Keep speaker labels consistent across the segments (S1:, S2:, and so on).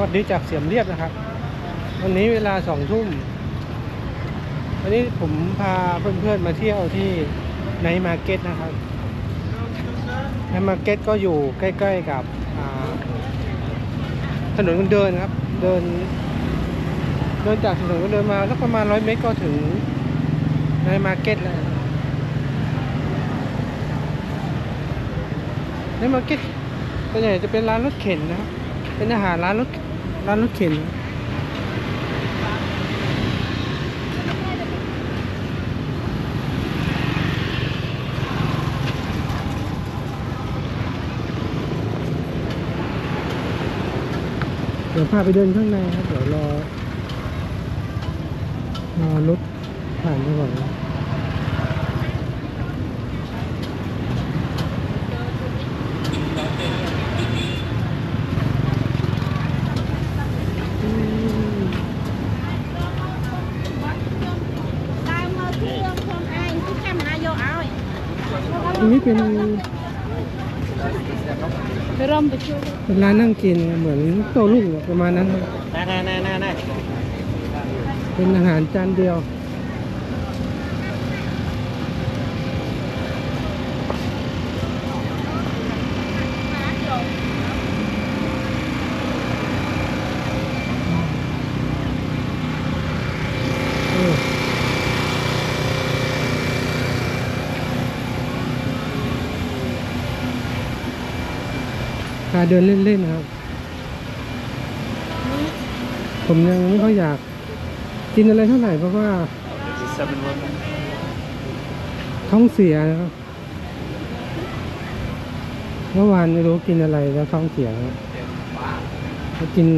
S1: วัสดีจากเสียมเรียบนะครับ วันนี้เวลาสองทุ่มวันนี้ผมพาเพื่อนๆมาเที่ยวที่ไนมาร์เก็ตนะครับไนมาร์เก็ตก็อยู่ใกล้ๆกับถนนคนเดินครับ เดิน เดินจากถนนคนเดินมาสักประมาณร้อยเมตรก็ถึงไนมาร์เก็ตแล้วไนมาร์เก็ตส่วนใหญ่จะเป็นร้านรถเข็นนะครับเป็นอาหารร้านรถ ร้านรถเข็นเดี๋ยวพาไปเดินข้างในครับ เดี๋ยวรอ รอรถผ่านไปก่อนนะอืม
S2: ตามมาเที่ยวคนไอ้ที่แคมหาโยเอา
S1: อันนี้ เป็น
S2: ไปร่มไปช่วย
S1: เป็นร้านนั่งกินเหมือนโต้รุ่งอะประมาณนั้นครับ
S3: น่าน่าน่าน่าน่า
S1: เป็นอาหารจานเดียวาเดินเล่นๆนะครับ ผมยังไม่ค่อยอยากกินอะไรเท่าไหร่เพราะว่า
S3: เซเว่นวัน
S1: ท้องเสียนะครับเมื่อวานไม่รู้กินอะไรแล้วท้องเสียครับก็กิน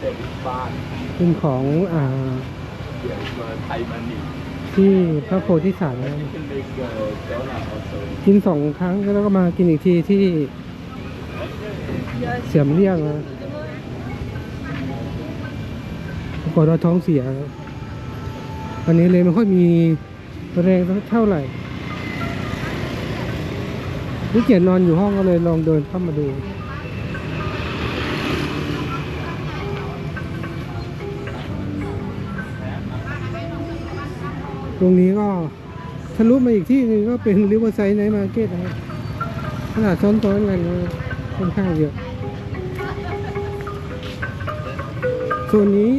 S3: เด็กบ้าน
S1: กินของอ่า
S3: เดี๋ยวมาไทยมันนี่
S1: ที่พระโพธิสัตว์นะครับ
S3: ขึ้นไปเกิดเจ้าหน้าที่
S1: กินสองครั้งแล้วก็มากินอีกทีที่ เสียมเรียงนะปรากฏว่าท้องเสียครันนี้เลยไม่ค่อยมีแรงเท่าไหร่นี่เกียจนอนอยู่ห้องก็เลยลองเดินเข้ามาดูตรงนี้ก็ทะลุมาอีกที่หนึ่งก็เป็นริเวอร์ไซด์ไนท์มาร์เก็ตนะครับขนาดซ้อนๆกันค่อนข้างเยอะ โซนนี้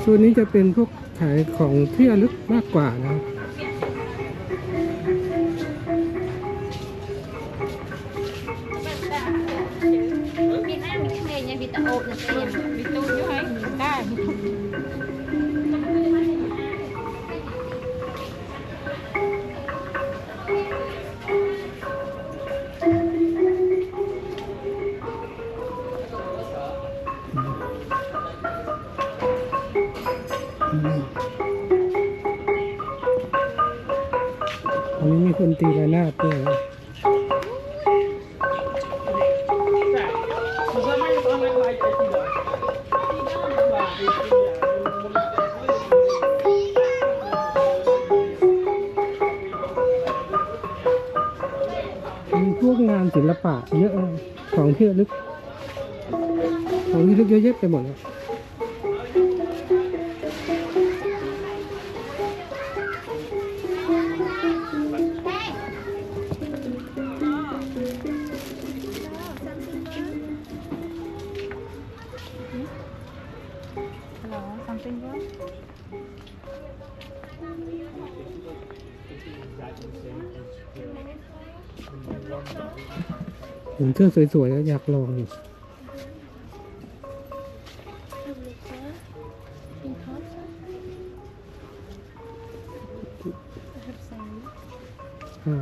S1: โซนนี้จะเป็นพวกขายของที่ระลึกมากกว่านะ
S2: มี
S1: พวกงานศิลปะเยอะของที่ระลึกของที่ระลึกเยอะแยะไปหมดเลย เห็นเสื้อสวยๆแล้วอยากลองอยู่อ่า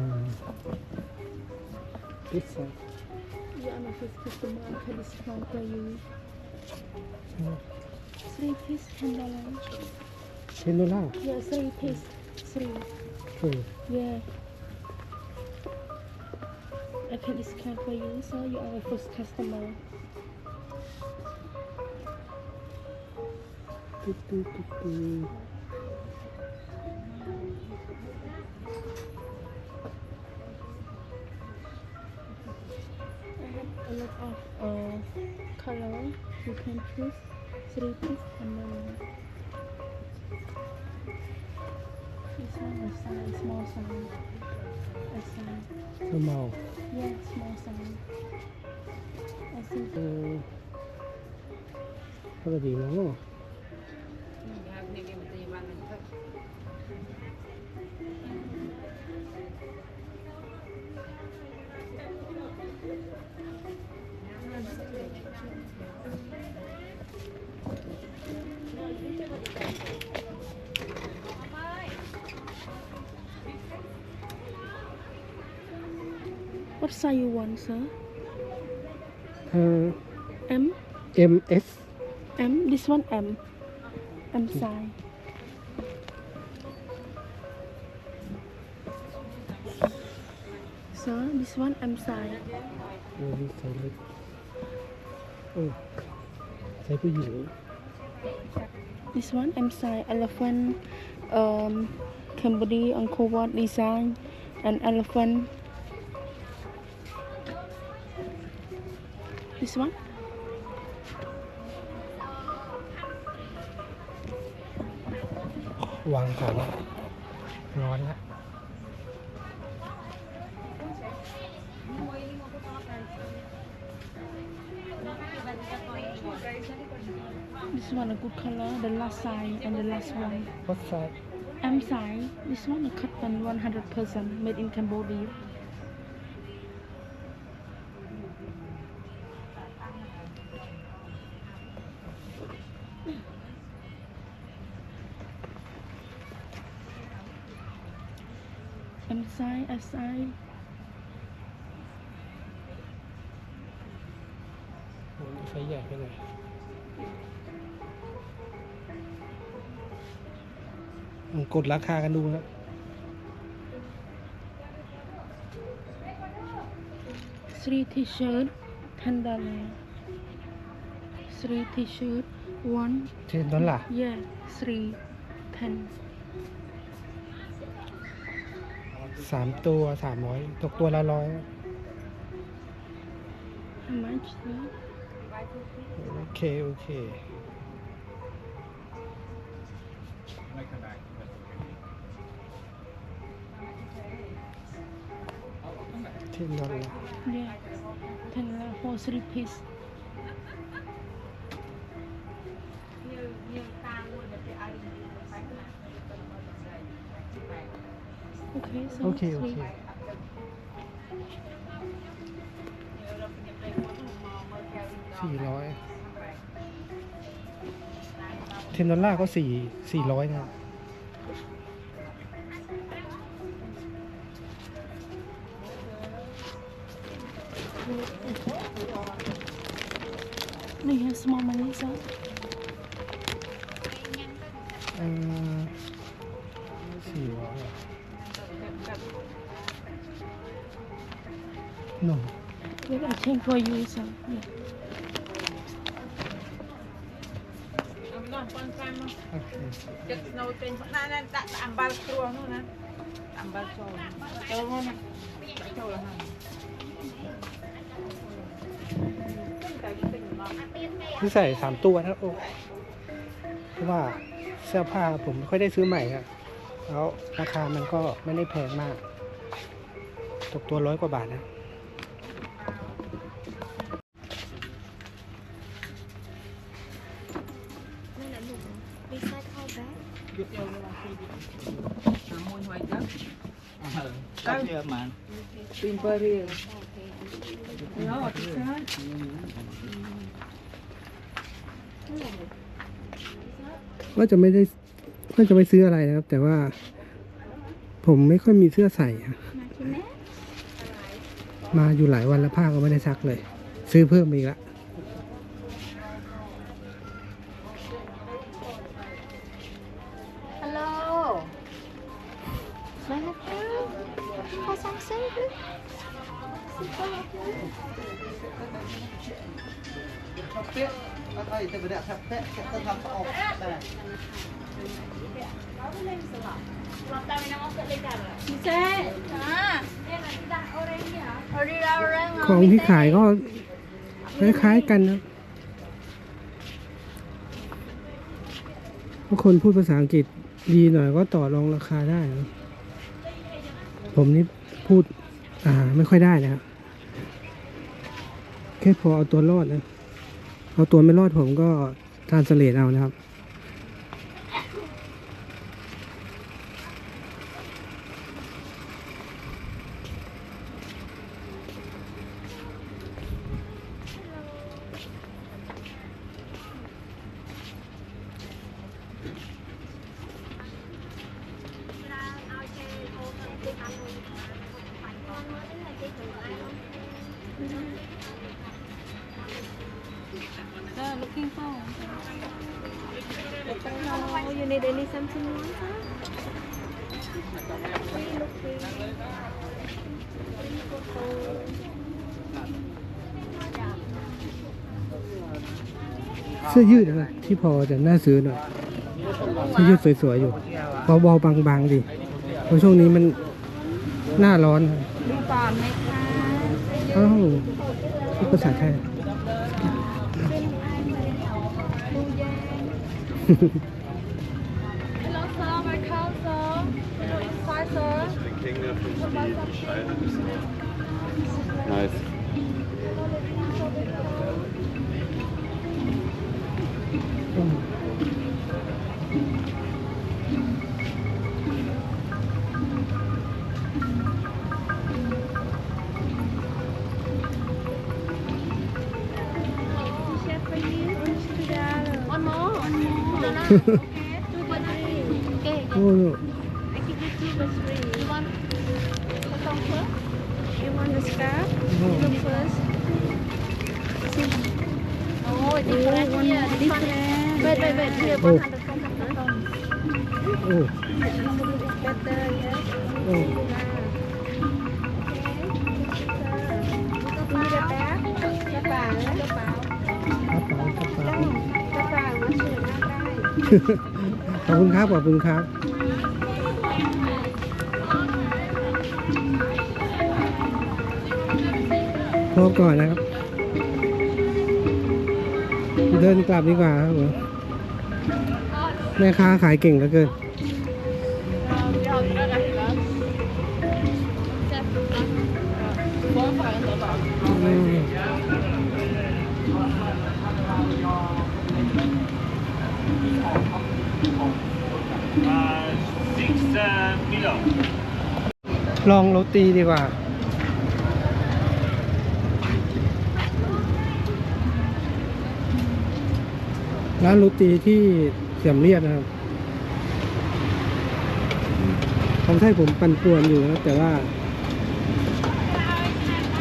S1: พิซซ่า
S2: Yeah, I'm a first customer. I can discount for you. Three piece candle lunch.
S1: เชนโดล่า
S2: Yeah, three piece. Three.
S1: เออ
S2: Yeah. can discount for you. So you are my first customer.
S1: Do, do,
S4: do, a lot of uh, color. You can choose three pieces and one this one is small size. A size.
S1: ก็เมา
S4: Yeah, small size. I think
S1: เออปกติมั้ ง
S4: what size you want, sir?
S1: เออ
S4: M?
S1: M S
S4: M? This one M. M size. Sir, this one M size.
S1: โอ้ดีไซน์เล็กโอ้ใส่ผู้หญิง
S4: This one M size elephant um Cambodia Angkor Wat design and elephant. This one?
S1: วางก่อนนะร้อนละ
S4: This one a good color. The last size and the last one.
S1: วัดไซส์
S4: M size. This one a cotton 100% made in Cambodia.
S1: โอ้ใช้ใหญ่ไปหน่อยลองกดราคากันดูครับ
S4: Three t-shirt, ten dollar. Three t-shirt, one
S1: เทนดอลลาร์
S4: Yeah, three, ten.
S1: สามตัวสามร้อยตกตัวละร้อย
S4: How much? Sir?
S1: โอเคโอเคเทนดอลลาร์
S4: Yeah, ten dollar for three piece. Okay, so
S1: โอ สี่ร้อยเทนดอลลาร์ก็สี่สี่ร้อยนะครับ
S4: Do you have small money, sir?
S1: เอ่อสี่ร้อยหนุ่ม
S4: Wait, I change for you, sir. Yeah.
S5: ចិត្តស្នូលទិញណាណាដាក់អំបិលគ្រួនោះណាអំបិលចូលចូលមកណាដាក់ចូលហើយតែទិញមក
S1: ที่ใส่สามตัวนะโอ้เพราะว่าเสื้อผ้าผมไม่ค่อยได้ซื้อใหม่อะแล้วราคามันก็ไม่ได้แพงมาก ตกตัวร้อยกว่าบาทนะ
S3: Stop
S5: here, man. Been buried. No, what is that?
S1: w ่าจะไม่ได้ว่าจะไม่ซื้ออะไรนะครับ แต่ว่า ผมไม่ค่อยมีเสื้อใส่
S2: มา
S1: อยู่หลายวันแล้วผ้าก็ไม่ได้ซักเลย ซื้อเพิ่มอีกละ
S2: ค่อยๆจะ
S6: ไป
S2: เนี่ยแทบแทบจะทำออกแต่ Bisa. Ah. Orida orang.
S1: ของที่ขายก็คล้ายๆกันนะถ้าคนพูดภาษาอังกฤษดีหน่อยก็ต่อรองราคาได้นะผมนี่พูดอ่าไม่ค่อยได้นะครับแค่พอเอาตัวรอดนะ เอาตัวไม่รอดผมก็ทานสเลดเอานะครับ
S2: need any something more? looking.
S1: เสื้อยืดนะที่พอจะน่าซื้อหน่อยเสื้อยืดสวยๆอยู่เบาๆบางๆดีเพราะช่วงนี้มันหน้าร้อนครับ
S2: ดูก่อนไหมคะ
S1: อ้าวพูดภาษาไทย
S2: Hello
S3: Nice.
S2: วันโมวันโม เดี๋ยวนะโอเคดูบันทีโอเค
S1: โอ้
S2: I give you two but three. You want the song first? You want the scarf? Look first. Oh, it's different here. Different. Wait, wait, wait. Here, one hundred from the front.
S1: โอ้
S2: Better, yes.
S1: โอ้
S2: มีกระแป๊บกระเป๋ากระเป๋าก
S1: ระเป๋ากระเป๋าก
S2: ระเป๋ามาถือหน้าได้
S1: ขอบคุณครับ ขอบคุณครับ พอก่อนนะครับ เดินกลับดีกว่าครับผมแม่ค้าขายเก่งเหลือเกินอืม
S3: six million.
S1: ลองโรตีดีกว่า ร้านโรตีที่เสียมเรียบนะครับทำให้ผมปั่นป่วนอยู่นะแต่ว่า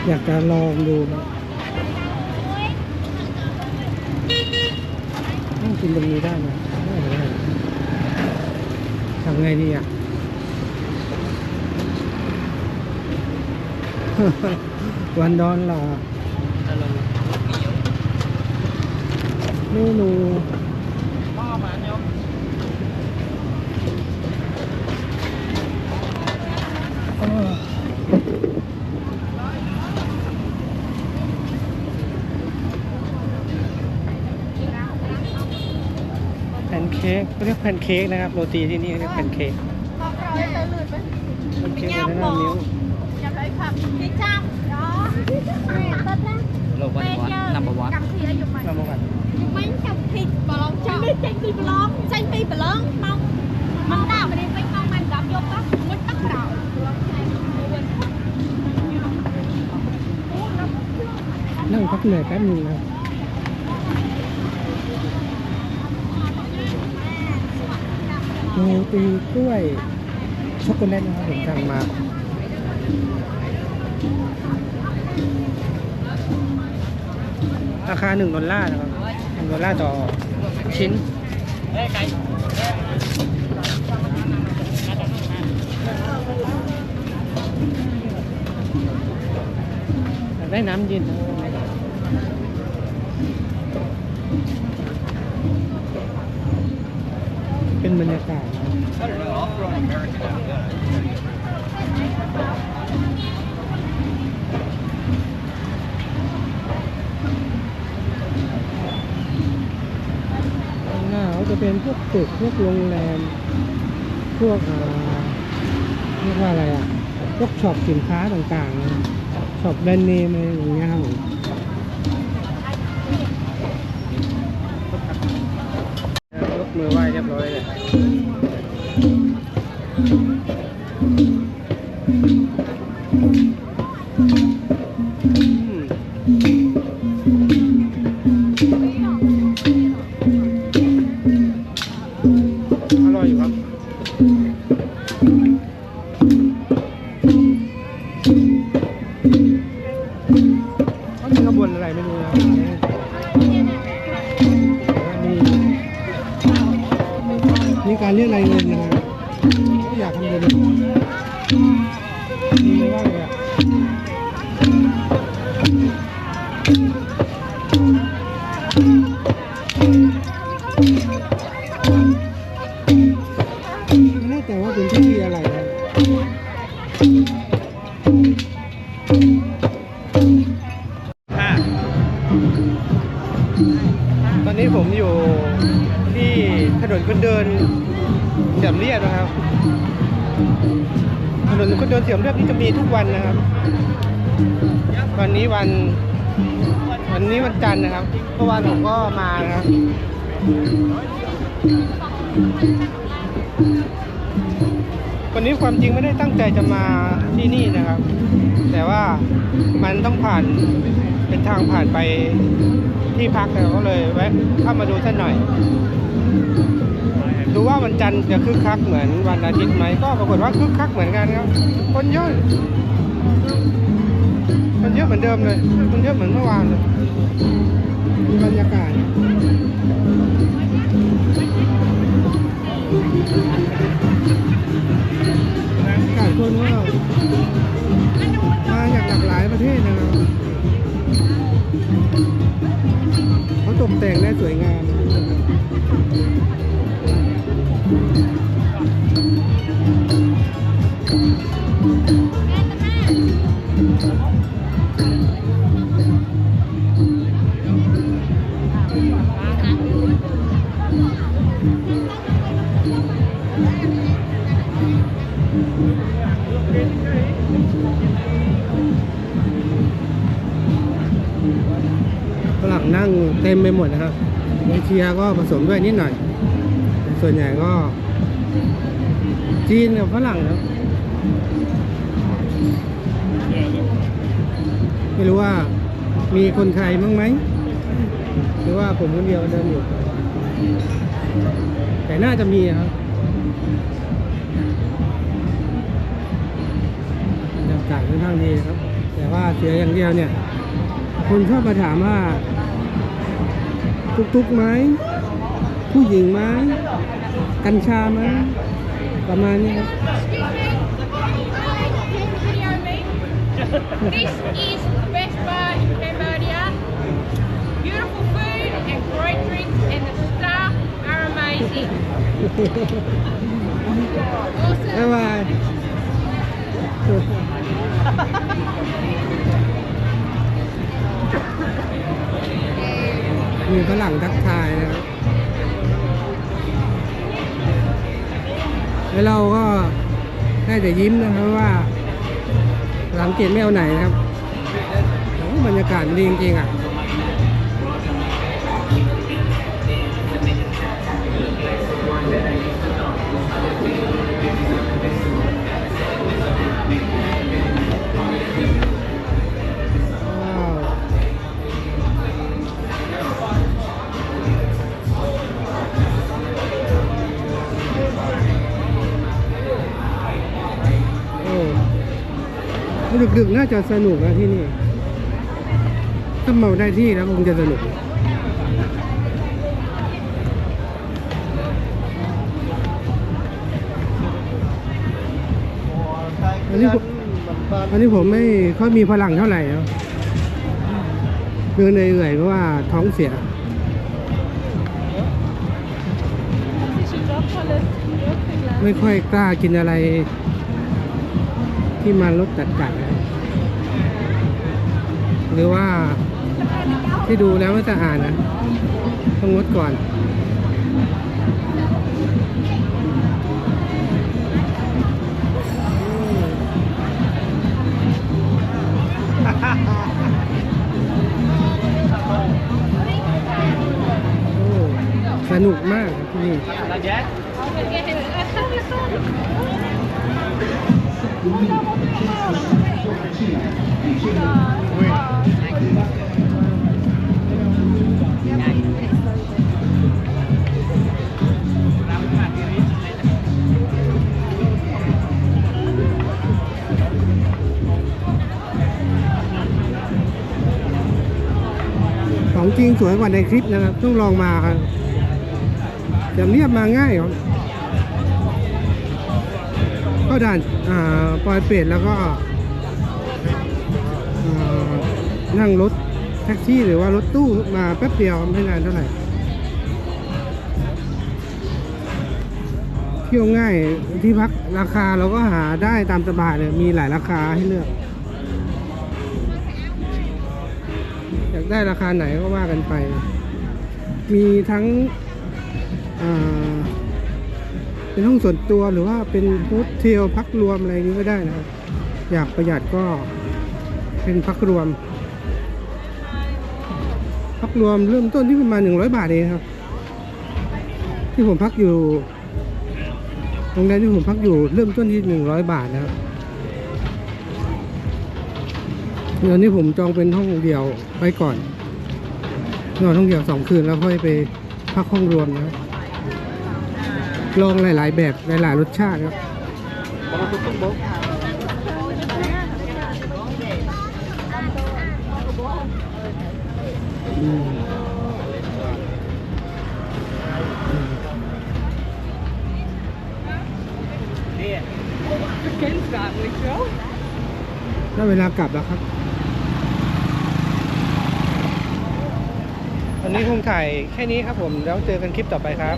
S1: อยากจะลองดูนะต้องกินตรงนี้ได้ไหมได้ได้ทำไงดีอะวันดอนล่ะ เมนูอ้อแพนเค้กเรียกแพนเค้กนะครับโรตีที่นี่เรียกแพนเค้กแพนเค้กเป็นหน้านิ้ว
S2: นั่
S1: งพักเหนื่อยแป๊บนึงนะครับโรตีกล้วยช็อกโกแลตนะครับผมสั่งมาราคาหนึ่งดอลลาร์นะครับหนึ่งดอลลาร์ต่อชิ้น อยาก ได้น้ำเย็นเป็นบรรยากาศข้างหน้าเขาจะเป็นพวกตึกพวกโรงแรม พวกอ่าเรียกว่าอะไรอะ พวกช็อปสินค้าต่างๆ ช็อปแบรนด์เนมอะไรอย่างเงี้ยครับผมยกมือไหว้เรียบร้อยเลย แน่ว่าเป็นพิธีอะไรนะตอนนี้ผมอยู่ที่ถนนคนเดินเสียมเรียบนะครับ ถนนคนเดินเสียมเรียบนี่จะมีทุกวันนะครับ วันนี้วัน วันนี้วันจันทร์นะครับเมื่อวานผมก็มานะครับ วันนี้ความจริงไม่ได้ตั้งใจจะมาที่นี่นะครับ แต่ว่ามันต้องผ่านเป็นทางผ่านไปที่พักเราก็เลยแวะเข้ามาดูสักหน่อย ดูว่าวันจันทร์จะคึกคักเหมือนวันอาทิตย์ไหมก็ปรากฏว่าคึกคักเหมือนกันครับ คนเยอะคนเยอะเหมือนเดิมเลยคนเยอะเหมือนเมื่อวานเลยมีบรรยากาศ อากาศคนก็มาจากหลากหลายประเทศนะครับเขาตกแต่งได้สวยงาม เต็มไปหมดนะครับเอเชียก็ผสมด้วยนิดหน่อย ส่วนใหญ่ก็ จีนกับฝรั่งครับไม่รู้ว่ามีคนไทยมั้งไหมหรือว่าผมคนเดียวเดินอยู่ แต่น่าจะมีครับบรรยากาศค่อนข้างดีครับ แต่ว่าเสียอย่างเดียวเนี่ย คนชอบมาถามว่า ตุกตุกไหม ผู้หญิงไหม กัญชาไหม ประมาณนี้ครับ
S2: This is Best Bar in Cambodia. Beautiful food and great drinks, and the staff are amazing.
S1: บ๊าย มีฝรั่งทักทายนะครับแล้วเราก็ได้แต่ยิ้มนะครับว่าสังเกตไม่เอาไหนนะครับบรรยากาศดีจริงๆอะ ดึกๆน่าจะสนุกนะที่นี่ ถ้าเมาได้ที่แล้วคงจะสนุก อันนี้ผมอันนี้ผมไม่ค่อยมีพลังเท่าไหร่เนาะเดินเหนื่อยๆเพราะว่าท้องเสีย ไม่ค่อยกล้ากินอะไร ที่มันรสจัดๆนะครับหรือว่าที่ดูแล้วไม่สะอาดนะ ต้องงดก่อน สนุกมากครับที่นี่ ของจริงสวยกว่าในคลิปนะครับ ต้องลองมาครับจะเรียบมาง่ายครับ ก็ด่านปอยเป็ดแล้วก็นั่งรถแท็กซี่หรือว่ารถตู้มาแป๊บเดียวไม่นานเท่าไหร่ เที่ยวง่ายที่พักราคาเราก็หาได้ตามสบายเลยมีหลายราคาให้เลือก อยากได้ราคาไหนก็ว่ากันไป มีทั้งอ่า เป็นห้องส่วนตัวหรือว่าเป็นโฮสเทลพักรวมอะไรนี้ก็ได้นะครับ อยากประหยัดก็เป็นพักรวม พักรวมเริ่มต้นที่ประมาณ 100 บาทเองครับ ที่ผมพักอยู่โรงแรมที่ผมพักอยู่เริ่มต้นที่ 100 บาทนะครับเดี๋ยวนี้ผมจองเป็นห้องเดียวไว้ก่อนนอนห้องเดียวสองคืนแล้วค่อยไปพักห้องรวมนะครับ ลองหลาย ๆ แบบหลาย ๆ รสชาติครับอืมได้เวลากลับแล้วครับ วันนี้คงถ่ายแค่นี้ครับผม แล้วเจอกันคลิปต่อไปครับ